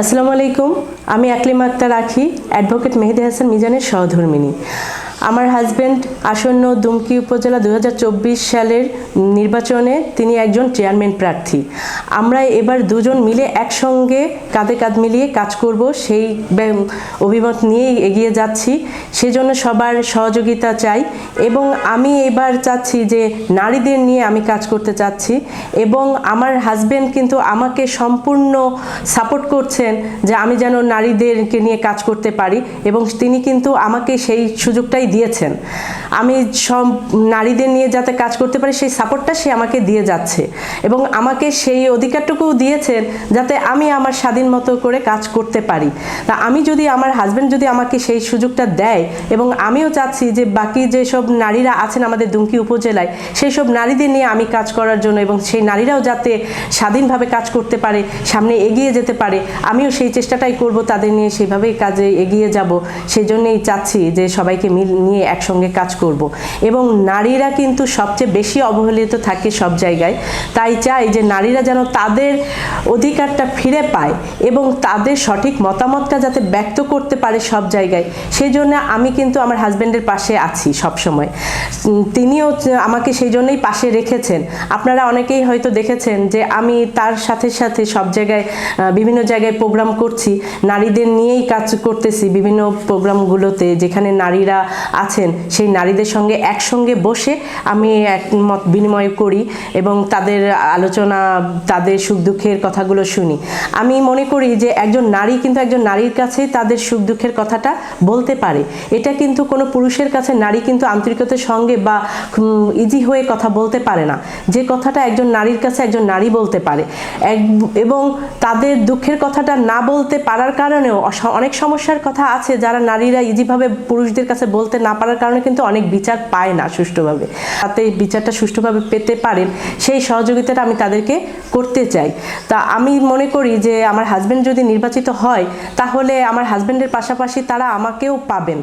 আসসালামু আলাইকুম আমি আকলিমা আক্তার রাখি অ্যাডভোকেট মেহেদি হাসান মিজানের সহধর্মিনী। আমার হাজব্যান্ড আসন্ন দুমকি উপজেলা দু হাজার চব্বিশ সালের নির্বাচনে তিনি একজন চেয়ারম্যান প্রার্থী। আমরা এবার দুজন মিলে একসঙ্গে কাঁধে কাঁধ মিলিয়ে কাজ করব, সেই অভিমত নিয়েই এগিয়ে যাচ্ছি। সেজন্য সবার সহযোগিতা চাই এবং আমি এবার চাচ্ছি যে নারীদের নিয়ে আমি কাজ করতে চাচ্ছি এবং আমার হাজবেন্ড কিন্তু আমাকে সম্পূর্ণ সাপোর্ট করছেন যে আমি যেন নারীদেরকে নিয়ে কাজ করতে পারি এবং তিনি কিন্তু আমাকে সেই সুযোগটাই দিয়েছেন। আমি সব নারীদের নিয়ে যাতে কাজ করতে পারি, সেই সাপোর্টটা সে আমাকে দিয়ে যাচ্ছে। এবং আমাকে সেই অধিকারটুকুও দিয়েছেন যাতে আমি আমার স্বাধীন মতো করে কাজ করতে পারি। তা আমি যদি আমার হাজব্যান্ড যদি আমাকে সেই সুযোগটা দেয় এবং আমিও চাচ্ছি যে বাকি যেসব নারীরা আছেন আমাদের দুমকি উপজেলায় সেই সব নারীদের নিয়ে আমি কাজ করার জন্য এবং সেই নারীরাও যাতে স্বাধীনভাবে কাজ করতে পারে, সামনে এগিয়ে যেতে পারে, আমিও সেই চেষ্টাটাই করব, তাদের নিয়ে সেইভাবেই কাজে এগিয়ে যাব। সেই জন্যই চাচ্ছি যে সবাইকে মিল নিয়ে একসঙ্গে কাজ করব। এবং নারীরা কিন্তু সবচেয়ে বেশি অবহেলিত থাকে সব জায়গায়। তাই চাই যে নারীরা যেন তাদের অধিকারটা ফিরে পায় এবং তাদের সঠিক মতামতটা যাতে ব্যক্ত করতে পারে সব জায়গায়। সেই জন্য আমি কিন্তু আমার হাজব্যান্ডের পাশে আছি সব সময় তিনিও আমাকে সেই জন্যই পাশে রেখেছেন। আপনারা অনেকেই হয়তো দেখেছেন যে আমি তার সাথে সাথে সব জায়গায় বিভিন্ন জায়গায় প্রোগ্রাম করছি। নারীদের নিয়েই কাজ করতেছি বিভিন্ন প্রোগ্রামগুলোতে যেখানে নারীরা আছেন, সেই নারীদের সঙ্গে একসঙ্গে বসে আমি একমত বিনিময় করি এবং তাদের আলোচনা, তাদের সুখ দুঃখের কথাগুলো শুনি। আমি মনে করি যে একজন নারী কিন্তু একজন নারীর কাছেই তাদের সুখ দুঃখের কথাটা বলতে পারে। এটা কিন্তু কোনো পুরুষের কাছে নারী কিন্তু আন্তরিকতার সঙ্গে বা ইজি হয়ে কথা বলতে পারে না। যে কথাটা একজন নারীর কাছে একজন নারী বলতে পারে। এক- এবং তাদের দুঃখের কথাটা না বলতে পারার কারণেও অনেক সমস্যার কথা আছে যারা নারীরা ইজিভাবে পুরুষদের কাছে বলতে না পারার কারণে কিন্তু অনেক বিচার পায় না সুষ্ঠুভাবে। তাতে বিচারটা সুষ্ঠুভাবে পেতে পারেন, সেই সহযোগিতাটা আমি তাদেরকে করতে চাই। তা আমি মনে করি যে আমার হাজব্যান্ড যদি নির্বাচিত হয়, তাহলে আমার হাজব্যান্ডের পাশাপাশি তারা আমাকেও পাবেন।